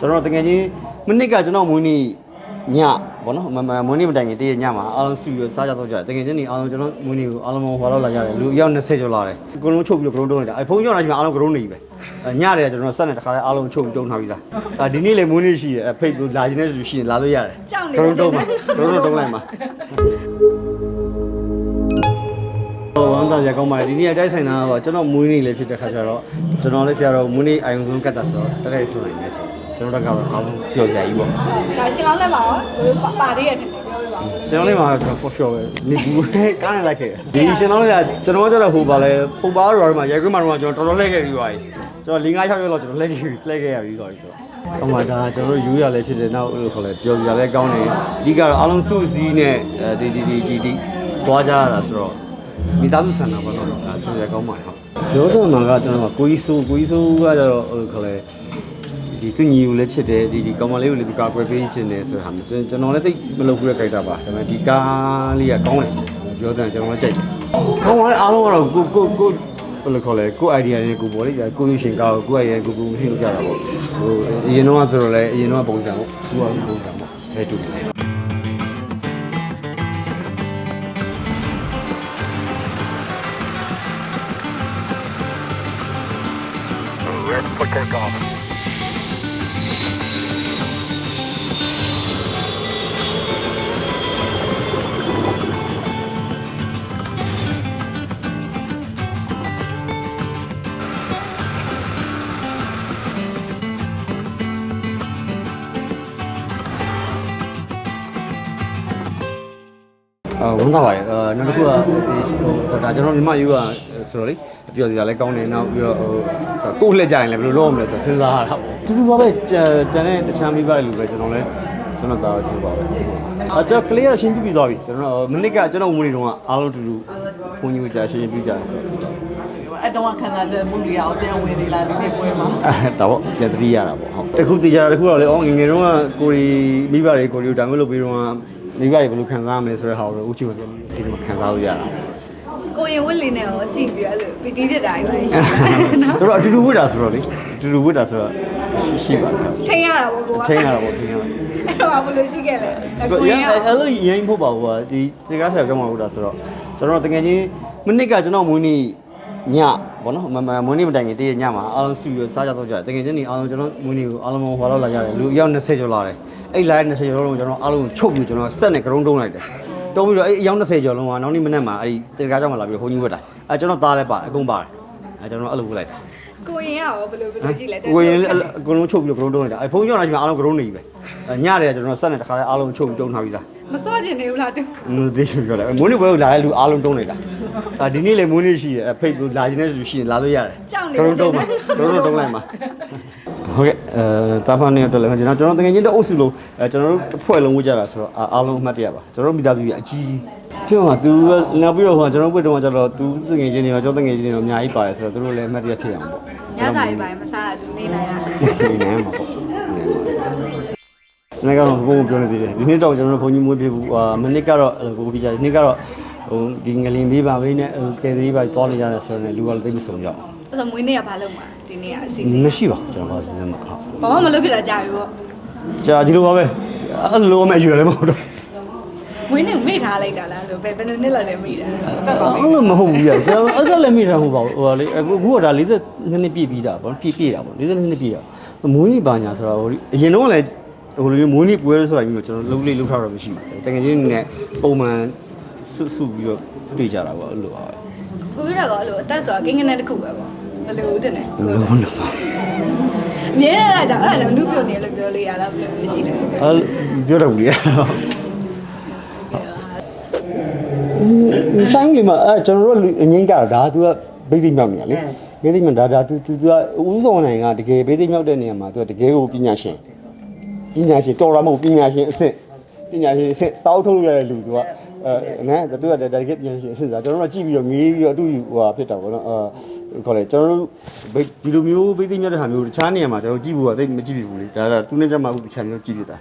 ကျွန်တော်တကယ်ချင်းမနစ်ကကျွန်တော်မွေးနေ့ညဘောနော်မမမွေးနေ့မတိုင်ခင်တည့်ရညမှာအားလုံးစုပြီးစားကြတော့ကြတယ်တကယ်ချင်းနေအားလုံးကျွန်တော်မွေးနေ့ကိုအားလုံးဟောလောက်လာကြတယ်လူအယောက်20ကျော်လာတယ်အကုန်လုံးချုပ်ပြီးတော့ဂရုံးတုံးနေတာအဲဖုန်းကြောင်းလာချိန်မှာအားလုံးဂရုံးနေပြီပဲအဲညတယ်ကျွန်တော်ဆက်နေတခါလဲအားလုံးချုပ်ပြီးတုံးထားပြီးသားအဲဒီနေ့လေမွေးနေ့ရှိတယ်အဲဖိတ်လို့လာခြင်းတဲ့လူရှိရင်လာလို့ရတယ်ကြောက်နေဂရုံးတုံးမှာဂရုံးတုံးလိုက်မှာဟိုဝမ်းသာရကောင်းပါတယ်ဒီနေ့အတိုက်ဆိုင်တာကကျွန်တော်မွေးနေ့လေးဖြစ်တဲ့ခါကျတော့ကျွန်တော်လည်းဆရာတော်မွေးနေ့အာယုံဆုံးကတ်တာဆိုတော့တကယ်ဆိုနိုင်နေဆို ကျွန်တော်တို့ကတော့အားလုံးပျော်ကြကြီးပေါ့ဒါရှင်လောင်းလက်ပါရောပါပါသေးရဲ့ထင်တယ်ပြောပြပါဦးရှင်တော်လေးမှာကျွန်တော် for sure ပဲနေဘူးကားနေလိုက်ခဲ့တယ်ဒီရှင်တော်လေးကကျွန်တော်ကျတော့ဟိုပါလဲပုံပါရောမှာရိုက်ခွင့်မှာတော့ကျွန်တော်တော်တော်လှည့်ခဲ့ပြီးသွားပြီကျွန်တော်၄၅6ရက်လောက်ကျွန်တော်လှည့်ခဲ့ပြီးလှည့်ခဲ့ရပြီးသွားပြီဆိုတော့ဟိုမှာဒါကျွန်တော်တို့ယူရလဲဖြစ်တယ်နောက်လို့ခေါ်လဲပျော်စရာလဲကောင်းတယ်အဓိကတော့အားလုံးစုစည်းနဲ့အဲဒီဒီဒီဒီဒီသွားကြရတာဆိုတော့မိသားစုဆန္ဒပေါ့နော်ဒါပျော်စရာကောင်းပါတယ်ဟုတ်ကျွန်တော်တို့မှာကကျွန်တော်ကကိုကြီးဆိုးကိုကြီးဆိုးကကျတော့ဟိုခေါ်လဲ ဒီသူညီကိုလည်းချစ်တယ်ဒီဒီကောင်မလေးကိုလည်းသူကာကွယ်ပေးခြင်းတယ်ဆိုတာမျိုးကျွန်ကျွန်တော်လည်းသိမလုပ်ဘူးတဲ့ခိုက်တာပါဒါပေမဲ့ဒီကားလေးကကောင်းတယ်ပြောတယ်ကျွန်တော်လည်းကြိုက်တယ်ကောင်းပါလေအားလုံးကတော့ကိုကိုကိုဘယ်လိုခေါ်လဲကို idea နဲ့ကိုပေါ်လေးကိုယူရှင်ကောက်ကို idea ကိုကိုမရှိလို့ကြတာပေါ့ဟိုအရင်တော့ဆိုတော့လည်းအရင်တော့ပုံစံပေါ့သူကပုံစံပေါ့ဘယ်တူလဲ Red for takeoff. အာဝန်သားပါတယ်အာနောက်တစ်ခုကဒီဟိုဒါကျွန်တော်ညီမယူကဆိုတော့လေပြောစရာလည်းကောင်းတယ်နောက်ပြီးတော့ဟိုကိုယ့်လှည့်ကြရင်လည်းဘယ်လိုလုပ်ရမလဲဆိုစဉ်းစားရတာပေါ့တူတူပါပဲကျန်တဲ့တခြားမိဘတွေလူပဲကျွန်တော်လည်းကျွန်တော်သားကြည့်ပါပဲအာကျွန်တော်ကလေးရရှင်းပြပြီးသွားပြီကျွန်တော်မနစ်ကကျွန်တော်မွေးနေတော့အားလုံးတူတူဘုန်းကြီးကိုကြာရှင်းပြကြတယ်ဆိုတော့အဲ့တော့ခံစားချက်မှုတွေရောပြန်ဝင်နေလာဒီနေ့ပွဲမှာအဲဒါပေါ့လက်သတိရတာပေါ့ဟုတ်တခုတည်ကြတာတခုတော့လေအော်ငယ်ငယ်တုန်းကကိုရီမိဘတွေကိုရီကိုဒါမျိုးလုပ်ပြီးတော့ မိဘတွေဘယ်လိုခံစားရမလဲဆိုတဲ့ဟာကိုဦးချီမပြန်ပြီးစီးမခံစားလို့ရတာကိုရင်ဝစ်လေးနဲ့ရောကြည့်ပြီးအဲ့လိုပီတီဖြစ်တာကြီးပဲရှိတယ်သူတို့အတူတူဝတ်တာဆိုတော့လေအတူတူဝတ်တာဆိုတော့ရှိရှိပါတယ်ဟုတ်ထိန်းရတာပေါ့ကိုကထိန်းရတာပေါ့ထိန်းရတာအဲ့တော့ဘယ်လိုရှိခဲ့လဲအဲ့ကိုကိုရရင်အဲ့လိုရင်ဖို့ပါဘူးကဒီဒီကားဆရာကြောင့်မဟုတ်တာဆိုတော့ကျွန်တော်တကယ်ချင်းမနစ်ကကျွန်တော်မွေးနေ့ ညဘောနော်မမမွေးနေ့မတိုင်ခင်တည့်ရညမှာအားလုံးစုပြီးစားကြတော့ကြတယ်တကယ်ချင်းနေအားလုံးကျွန်တော်မွေးနေ့ကိုအားလုံးဟောလောက်လာကြတယ်လူအယောက်20ကျော်လာတယ်အဲ့လိုက်20ကျော်လုံးကျွန်တော်အားလုံးချုပ်ပြီးကျွန်တော်ဆက်နဲ့ကရုံးတုံးလိုက်တယ်တုံးပြီးတော့အဲ့အယောက်20ကျော်လုံးကနောက်နေ့မနေ့မှာအဲ့ဒီတကားကြောင့်မလာပြီးဟိုကြီးဝတ်တာအဲ့ကျွန်တော်သားလည်းပါတယ်အကုန်ပါတယ်အဲ့ကျွန်တော်အဲ့လိုဝတ်လိုက်တာ ကိုရင်ကရောဘယ်လိုဘယ်လိုရှိလဲကိုရင်လည်းအကုန်လုံးချုပ်ပြီးတော့ဂရုံးတုံးနေတာအဲဖုန်းကြောင်းလာချိန်မှာအားလုံးဂရုံးနေပြီပဲအဲညတယ်ကျွန်တော်ဆက်နဲ့တခါလဲအားလုံးချုပ်ပြီးတုံးထားပြီးသားမစောကျင်နေဘူးလားသူမသိဘူးပြောတယ်မွေးနေ့ပွဲကိုလာတဲ့လူအားလုံးတုံးနေတာအာဒီနေ့လေမွေးနေ့ရှိတယ်ဖိတ်လို့လာခြင်းတဲ့လူရှိရင်လာလို့ရတယ်ဂရုံးတုံးမှာဂရုံးတုံးလိုက်မှာ ဟုတ်ကဲ့အဲတာဖန်နေတော့လည်းကျွန်တော်ကျွန်တော်တကယ်ချင်းတော့အုပ်စုလို့အဲကျွန်တော်တို့တစ်ဖွဲ့လုံးဝကြတာဆိုတော့အားလုံးအမှတ်တရပါကျွန်တော်တို့မိသားစုကြီးအကြီးဖြစ်မှာ तू နောက်ပြီးတော့ဟိုကျွန်တော်ဘွတ်တော့ကျတော့ तू တငယ်ချင်းတွေရောကျွန်တော်တငယ်ချင်းတွေရောအများကြီးပါတယ်ဆိုတော့သူတို့လည်းအမှတ်တရဖြစ်အောင်ပေါ့ညစာရေးပိုင်းမစားရသူနေနိုင်တာဒီနေ့မှာပေါ့နေ့ကတော့ဘုံပြောနေသေးတယ်ဒီနေ့တော့ကျွန်တော်တို့ဘုံကြီးမွေးပြဘူးအာမနစ်ကတော့ကိုပြကြဒီနေ့ကတော့ဟိုဒီငလင်မေးပါမေးနဲ့ကဲသေးပါသွားနေကြတယ်ဆိုတော့လူကလည်းသိမဆုံးကြအောင် အဲ့တော့မွေးနေ့ကဘာလုပ်မှာဒီနေ့ကအစီအစဉ်မရှိပါဘူးကျွန်တော်ပါစီစဉ်မှာဟုတ်ဘာမှမလုပ်ဖြစ်တာကြာပြီပေါ့ကြာဒီလိုပါပဲအဲ့လိုမှရွယ်လည်းမဟုတ်တော့မွေးနေ့မေ့ထားလိုက်တာလားလို့ဘယ်ဘယ်နှစ်လောက်လဲမေ့တာတက်ပါအဲ့လိုမဟုတ်ဘူးကြာကျွန်တော်အဲ့ဒါလည်းမိတာမဟုတ်ပါဘူးဟိုကလေအခုအခုကဒါ42နှစ်ပြည့်ပြီးတာပေါ့ပြည့်ပြည့်တာပေါ့42နှစ်ပြည့်တာမွေးနေ့ပါညာဆိုတော့ဟိုအရင်တော့လည်းဟိုလိုမျိုးမွေးနေ့ပွဲဆိုတာကြီးကိုကျွန်တော်လုံးလေးလုံးထားတော့မရှိဘူးတကယ်ချင်းနဲ့ပုံမှန် စုစုပြီးတော့တွေ့ကြတာပေါ့အဲ့လိုပါပဲ ကိုပြတော့အဲ့လိုအသက်ဆိုတာကိန်းကနေတစ်ခုပဲပေါ့ဘယ်လိုတင်လဲ ဘယ်လိုလဲပါ အမြဲတမ်းကြောင့်အဲ့ဒါလည်းနုပြုတ်နေလို့ပြောလေးရလားဘယ်လိုရှိလဲ အဲ့ပြောတော့ဘူးလေဆိုင်လီမှာအဲကျွန်တော်တို့အငိမ့်ကြတာဒါ तू ကဘိသိမြောက်နေတာလေဘိသိမြောက်ဒါဒါ तू तू ကဦးဆောင်နိုင်ကတကယ်ဘိသိမြောက်တဲ့နေရာမှာ तू ကတကယ်ကိုပညာရှင်ပညာရှင်တော်ရမဟုတ်ပညာရှင်အစ်စ် ပညာရှင်အစ်စ်စောက်ထုတ်ရတဲ့လူ तू ကအဲနဲ तू ကတကယ်ပညာရှင်အစ်စ်ဆိုတာကျွန်တော်တို့ကြည့်ပြီးတော့ငေးပြီးတော့အတူယူဟိုဖြစ်တာပေါ့နော်အဲခေါ်လေကျွန်တော်တို့ဒီလိုမျိုးဘိသိမြောက်တဲ့ဟာမျိုးတခြားနေရာမှာကျွန်တော်ကြည့်ဖို့ကသိမကြည့်ဘူးလေဒါကသူနဲ့ကြမှာအခုတခြားမျိုးကြည့်ပြတာ